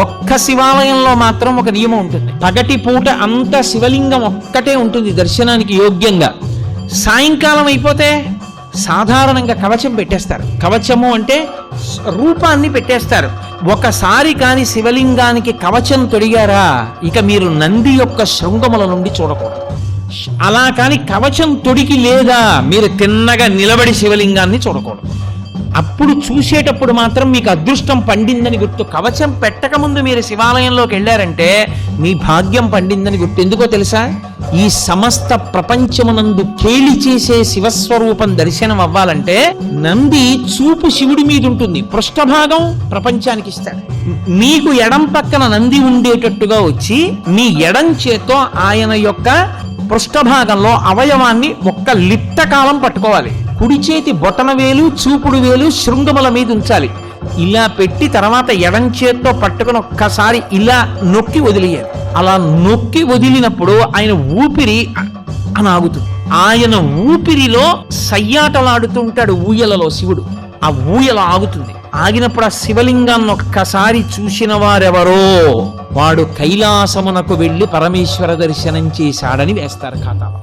ఒక్క శివాలయంలో మాత్రం ఒక నియమం ఉంటుంది. పగటి పూట అంత శివలింగం ఒక్కటే ఉంటుంది దర్శనానికి యోగ్యంగా. సాయంకాలం అయిపోతే సాధారణంగా కవచం పెట్టేస్తారు. కవచము అంటే రూపాన్ని పెట్టేస్తారు. ఒకసారి కాని శివలింగానికి కవచం తొడిగారా ఇక మీరు నంది యొక్క శృంగముల నుండి చూడకూడదు. అలా కాని కవచం తొడికి లేదా మీరు తిన్నగా నిలబడి శివలింగాన్ని చూడకూడదు. అప్పుడు చూసేటప్పుడు మాత్రం మీకు అదృష్టం పండిందని గుర్తు. కవచం పెట్టకముందు మీరు శివాలయంలోకి వెళ్ళారంటే మీ భాగ్యం పండిందని గుర్తు. ఎందుకో తెలుసా? ఈ సమస్త ప్రపంచమునందు కేలి చేసే శివస్వరూపం దర్శనం అవ్వాలంటే నంది చూపు శివుడి మీద ఉంటుంది. పృష్ఠభాగం ప్రపంచానికి ఇస్తాడు. మీకు ఎడం పక్కన నంది ఉండేటట్టుగా వచ్చి మీ ఎడం చేత్తో ఆయన యొక్క పృష్ఠభాగంలో అవయవాన్ని ఒక్క లిప్త కాలం పట్టుకోవాలి. కుడి చేతి బొటన వేలు చూపుడు వేలు శృంగముల మీద ఉంచాలి. ఇలా పెట్టి తర్వాత ఎడం చేత్తో పట్టుకుని ఒక్కసారి ఇలా నొక్కి వదిలేయాలి. అలా నొక్కి వదిలినప్పుడు ఆయన ఊపిరి అని ఆగుతుంది ఆయన ఊపిరిలో సయ్యాటలాడుతూ ఉంటాడు ఊయలలో శివుడు. ఆ ఊయల ఆగుతుంది. ఆగినప్పుడు ఆ శివలింగాన్ని ఒక్కసారి చూసిన వారెవరో వాడు కైలాసమునకు వెళ్ళి పరమేశ్వర దర్శనం చేశాడని వేస్తారు ఖాతాలో.